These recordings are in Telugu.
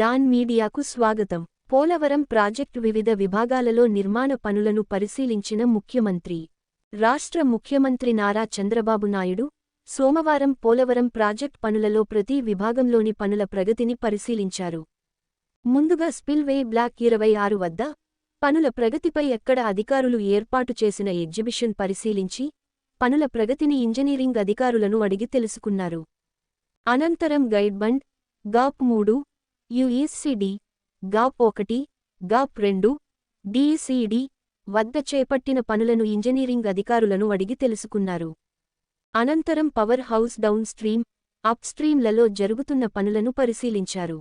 డాన్ మీడియాకు స్వాగతం. పోలవరం ప్రాజెక్టు వివిధ విభాగాలలో నిర్మాణ పనులను పరిశీలించిన ముఖ్యమంత్రి. రాష్ట్ర ముఖ్యమంత్రి నారా చంద్రబాబు నాయుడు సోమవారం పోలవరం ప్రాజెక్ట్ పనులలో ప్రతి విభాగంలోని పనుల ప్రగతిని పరిశీలించారు. ముందుగా స్పిల్వే బ్లాక్ ఇరవై ఆరు వద్ద పనుల ప్రగతిపై ఎక్కడ అధికారులు ఏర్పాటు చేసిన ఎగ్జిబిషన్ పరిశీలించి పనుల ప్రగతిని ఇంజనీరింగ్ అధికారులను అడిగి తెలుసుకున్నారు. అనంతరం గైడ్బండ్ గాప్ మూడు యుఈసిడి గాప్ ఒకటి గాప్ రెండు డిసిడి వద్ద చేపట్టిన పనులను ఇంజనీరింగ్ అధికారులను అడిగి తెలుసుకున్నారు. అనంతరం power house down stream up స్ట్రీమ్లలో జరుగుతున్న పనులను పరిశీలించారు.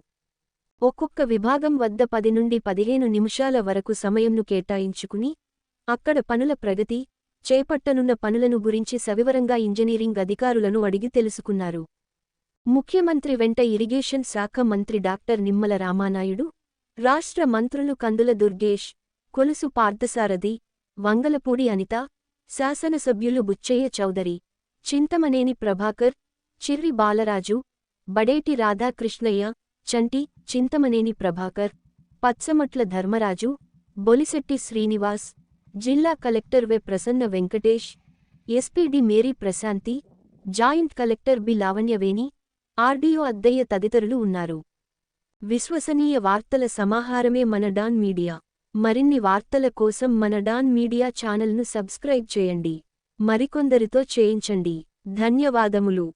ఒక్కొక్క విభాగం వద్ద పది నుండి పదిహేను నిమిషాల వరకు సమయంను కేటాయించుకుని అక్కడ పనుల ప్రగతి చేపట్టనున్న పనులను గురించి సవివరంగా ఇంజనీరింగ్ అధికారులను అడిగి తెలుసుకున్నారు. ముఖ్యమంత్రి వెంట ఇరిగేషన్ శాఖ మంత్రి డాక్టర్ నిమ్మల రామానాయుడు రాష్ట్ర మంత్రులు కందుల దుర్గేష్ కొలుసు పార్థసారథి వంగలపూడి అనిత శాసనసభ్యులు బుచ్చయ్య చౌదరి చింతమనేని ప్రభాకర్ చిర్రి బాలరాజు బడేటి రాధాకృష్ణయ్య చంటి చింతమనేని ప్రభాకర్ పచ్చమట్ల ధర్మరాజు బొలిశెట్టి శ్రీనివాస్ జిల్లా collector V Prasanna Venkatesh SPD Mary Prashanti joint collector B Lavanyaveni RDO Addayya తదితరులు ఉన్నారు. విశ్వసనీయ వార్తల సమాహారమే మన డాన్ మీడియా. మరిన్ని వార్తల కోసం మన డాన్ మీడియా ఛానల్ను సబ్స్క్రైబ్ చేయండి. మరికొందరితో చేయించండి. ధన్యవాదములు.